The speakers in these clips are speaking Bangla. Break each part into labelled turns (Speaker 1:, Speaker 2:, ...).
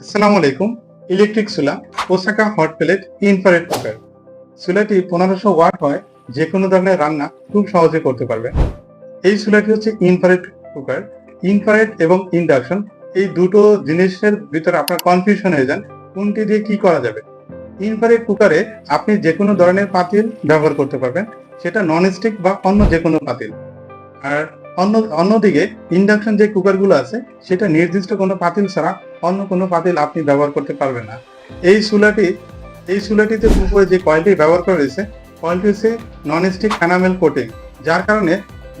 Speaker 1: আসসালামু আলাইকুম, ইলেকট্রিক চুলা Osaka hot plate, infrared cooker. চুলাটি পনেরোশো ওয়াট হয় যে কোনো ধরনের রান্না খুব সহজে করতে পারবেন এই চুলাটি হচ্ছে ইনফ্রারেড কুকার। ইনফ্রারেড এবং ইন্ডাকশন, এই দুটো জিনিসের ভিতরে আপনার কনফিউশন হয়ে যান, কোনটি দিয়ে কি করা যাবে। ইনফ্রারেড কুকারে আপনি যে কোনো ধরনের পাতিল ব্যবহার করতে পারবেন, সেটা নন স্টিক বা অন্য যে কোনো পাতিল। আর অন্য, অন্যদিকে ইন্ডাকশন যে কুকারগুলো আছে, সেটা নির্দিষ্ট কোনো পাতিল ছাড়া অন্য কোনো পাতিল আপনি ব্যবহার করতে পারবেন না। এই চুলাটি, এই চুলাটিতে উপরে যে কয়েলটি ব্যবহার করা হয়েছে কয়েলটি হচ্ছে নন স্টিক এনামেল কোটিং যার কারণে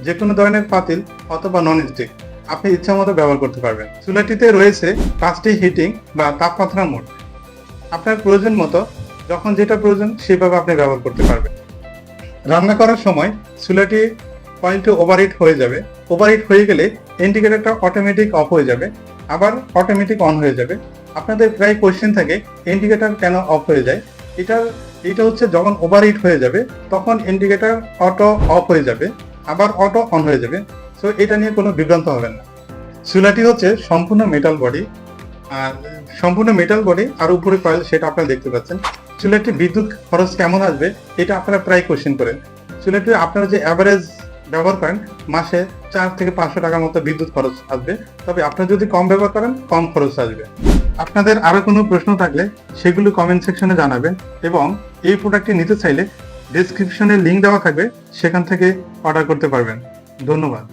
Speaker 1: যে কোনো ধরনের পাতিল অথবা নন স্টিক আপনি ইচ্ছা মতো ব্যবহার করতে পারবেন। চুলাটিতে রয়েছে পাঁচটি হিটিং বা তাপমাত্রা মোড আপনার প্রয়োজন মতো যখন যেটা প্রয়োজন সেভাবে আপনি ব্যবহার করতে পারবেন। রান্না করার সময় চুলাটি কয়েলটি ওভারহিট হয়ে যাবে। ওভারহিট হয়ে গেলে ইন্ডিকেটরটা অটোমেটিক অফ হয়ে যাবে। আবার অটোমেটিক অন হয়ে যাবে। আপনাদের প্রায় কোশ্চেন থাকে ইন্ডিকেটর কেন অফ হয়ে যায়? এটা এটা হচ্ছে যখন ওভারহিট হয়ে যাবে, তখন ইন্ডিকেটর অটো অফ হয়ে যাবে, আবার অটো অন হয়ে যাবে। সো এটা নিয়ে কোনো বিভ্রান্ত হবেন না। চুলাটি হচ্ছে সম্পূর্ণ মেটাল বডি আর সম্পূর্ণ মেটাল বডি আর উপরে কয়েল সেটা আপনারা দেখতে পাচ্ছেন। চুলাটি বিদ্যুৎ খরচ কেমন আসবে, এটা আপনারা প্রায় কোশ্চেন করেন। চুলাটি আপনারা যে অ্যাভারেজ ব্যবহার করেন, মাসে চার থেকে পাঁচশো টাকার মতো বিদ্যুৎ খরচ আসবে। তবে আপনি যদি কম ব্যবহার করেন, কম খরচ আসবে। আপনাদের আরও কোনো প্রশ্ন থাকলে সেগুলো কমেন্ট সেকশনে জানাবেন এবং এই প্রোডাক্টটি নিতে চাইলে ডিসক্রিপশনে লিঙ্ক দেওয়া থাকবে, সেখান থেকে অর্ডার করতে পারবেন। ধন্যবাদ।